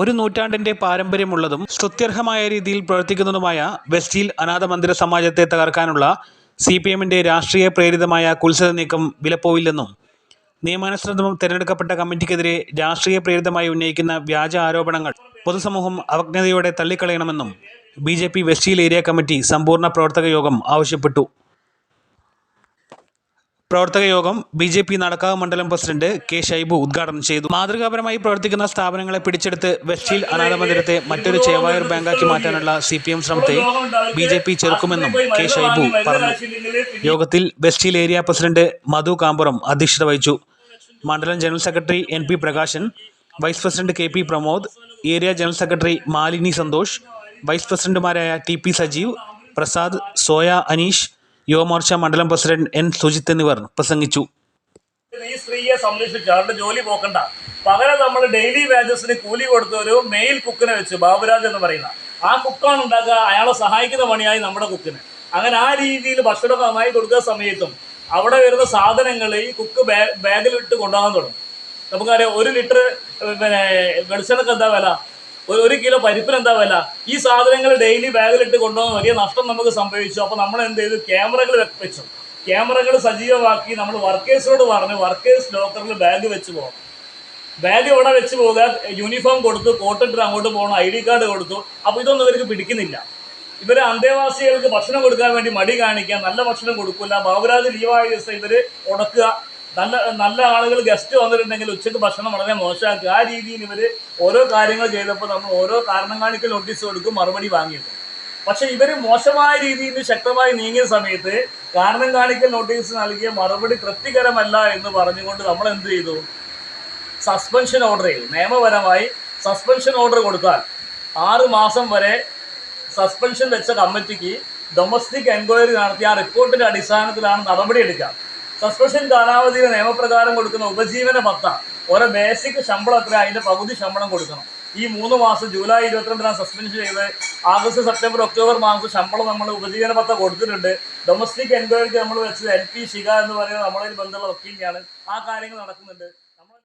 ഒരു നൂറ്റാണ്ടിന്റെ പാരമ്പര്യമുള്ളതും സ്തുത്യർഹമായ രീതിയിൽ പ്രവർത്തിക്കുന്നതുമായ വെസ്റ്റിൽ അനാഥ മന്ദിര സമാജത്തെ തകർക്കാനുള്ള സി പി എമ്മിന്റെ രാഷ്ട്രീയ പ്രേരിതമായ കുൽസിത നീക്കം വിലപ്പോവില്ലെന്നും നിയമാനുസൃതം തിരഞ്ഞെടുക്കപ്പെട്ട കമ്മിറ്റിക്കെതിരെ രാഷ്ട്രീയ പ്രേരിതമായി ഉന്നയിക്കുന്ന വ്യാജ ആരോപണങ്ങൾ പൊതുസമൂഹം അവജ്ഞതയോടെ തള്ളിക്കളയണമെന്നും ബി ജെ പി വെസ്റ്റിൽ ഏരിയ കമ്മിറ്റി സമ്പൂർണ പ്രവർത്തക യോഗം ആവശ്യപ്പെട്ടു. പ്രവർത്തക യോഗം ബി ജെ പി നടക്കാവ് മണ്ഡലം പ്രസിഡന്റ് കെ ഷൈബു ഉദ്ഘാടനം ചെയ്തു. മാതൃകാപരമായി പ്രവർത്തിക്കുന്ന സ്ഥാപനങ്ങളെ പിടിച്ചെടുത്ത് വെസ്റ്റിൽ അനാഥ മന്ദിരത്തെ മറ്റൊരു ചേവായൂർ ബാങ്കാക്കി മാറ്റാനുള്ള സി പി എം ശ്രമത്തെ ബി ജെ പി ചെറുക്കുമെന്നും കെ ഷൈബു പറഞ്ഞു. യോഗത്തിൽ വെസ്റ്റിൽ ഏരിയ പ്രസിഡന്റ് മധു കാമ്പുറം അധ്യക്ഷത വഹിച്ചു. മണ്ഡലം general secretary N P Prakashan vice president K P Pramod area general secretary Malini Santhosh vice പ്രസിഡന്റുമാരായ ടി പി സജീവ് പ്രസാദ് സോയ അനീഷ് യുവമോർച്ച മണ്ഡലം പ്രസിഡന്റ് എൻ സുജിത്ത് എന്നിവർ പ്രസംഗിച്ചു. ഈ സ്ത്രീയെ സംരക്ഷിച്ച് അവരുടെ ജോലി പോക്കണ്ട. പകരം നമ്മൾ ഡെയിലി വേജസിന് കൂലി കൊടുത്ത ഒരു മെയിൽ കുക്കിനെ വെച്ച് ബാബുരാജ് എന്ന് പറയുന്ന. ആ കുക്കാണ് ഉണ്ടാക്കുക അയാളെ സഹായിക്കുന്ന പണിയായി നമ്മുടെ കുക്കിന് അങ്ങനെ ആ രീതിയിൽ ഭക്ഷണം നന്നായി കൊടുക്കുന്ന സമയത്തും അവിടെ വരുന്ന സാധനങ്ങൾ ഈ കുക്ക് ബാഗിലിട്ട് കൊണ്ടുപോകാൻ തുടങ്ങും. നമുക്കറിയാം ഒരു ലിറ്റർ പിന്നെ വെളിച്ചെണ്ണക്ക് എന്താ വില? ഒരു കിലോ പരിപ്പിന് എന്താ വില? ഈ സാധനങ്ങൾ ഡെയിലി ബാഗിലിട്ട് കൊണ്ടുപോകാൻ വലിയ നഷ്ടം നമുക്ക് സംഭവിച്ചു. അപ്പോൾ നമ്മൾ എന്ത് ചെയ്തു? ക്യാമറകൾ വെച്ചു. ക്യാമറകൾ സജീവമാക്കി നമ്മൾ വർക്കേഴ്സിനോട് പറഞ്ഞു വർക്കേഴ്സ് ലോക്കറിൽ ബാഗ് വെച്ച് പോകണം ബാഗ് ഇവിടെ വെച്ച് പോകുക യൂണിഫോം കൊടുത്തു കോട്ടിട്ട് അങ്ങോട്ട് പോകണം ഐ ഡി കാർഡ് കൊടുത്തു. അപ്പോൾ ഇതൊന്നും ഇവർക്ക് പിടിക്കുന്നില്ല. ഇവർ അന്തേവാസികൾക്ക് ഭക്ഷണം കൊടുക്കാൻ വേണ്ടി മടി കാണിക്കുക നല്ല ഭക്ഷണം കൊടുക്കില്ല ബാബുരാജ് ലീവായ ദിവസം ഇവർ ഉടക്കുക നല്ല നല്ല ആളുകൾ ഗസ്റ്റ് വന്നിട്ടുണ്ടെങ്കിൽ ഉച്ചയ്ക്ക് ഭക്ഷണം വളരെ മോശമാക്കുക ആ രീതിയിൽ ഇവർ ഓരോ കാര്യങ്ങൾ ചെയ്തപ്പോൾ നമ്മൾ ഓരോ കാരണം കാണിക്കൽ നോട്ടീസ് കൊടുക്കും മറുപടി വാങ്ങിയിട്ട് പക്ഷെ ഇവർ മോശമായ രീതിയിൽ ശക്തമായി നീങ്ങിയ സമയത്ത് കാരണം കാണിക്കൽ നോട്ടീസ് നൽകിയ മറുപടി തൃപ്തികരമല്ല എന്ന് പറഞ്ഞുകൊണ്ട് നമ്മൾ എന്ത് ചെയ്തു? സസ്പെൻഷൻ ഓർഡർ ചെയ്തു. നിയമപരമായി സസ്പെൻഷൻ ഓർഡർ കൊടുത്താൽ ആറ് മാസം വരെ സസ്പെൻഷൻ വെച്ച കമ്മിറ്റിക്ക് ഡൊമസ്റ്റിക് എൻക്വയറി നടത്തി ആ റിപ്പോർട്ടിന്റെ അടിസ്ഥാനത്തിലാണ് നടപടിയെടുക്കുക സസ്പെൻഷൻ കാലാവധിയിൽ നിയമപ്രകാരം കൊടുക്കുന്ന ഉപജീവന ഭത്ത ഓരോ ബേസിക് ശമ്പളം എത്ര അതിന്റെ പകുതി ശമ്പളം കൊടുക്കണം. ഈ മൂന്ന് മാസം ജൂലൈ ഇരുപത്തിരണ്ടിനാണ് സസ്പെൻഷൻ ചെയ്ത് ആഗസ്റ്റ് സെപ്റ്റംബർ ഒക്ടോബർ മാസം ശമ്പളം നമ്മൾ ഉപജീവന ഭത്ത കൊടുത്തിട്ടുണ്ട്. ഡൊമസ്റ്റിക് എൻക്വയറിക്ക് നമ്മൾ വെച്ചത് എൽ പി ശിഖ എന്ന് പറയുന്ന നമ്മളതിൽ ബന്ധമുള്ള വക്കീലിനെയാണ്. ആ കാര്യങ്ങൾ നടക്കുന്നുണ്ട്.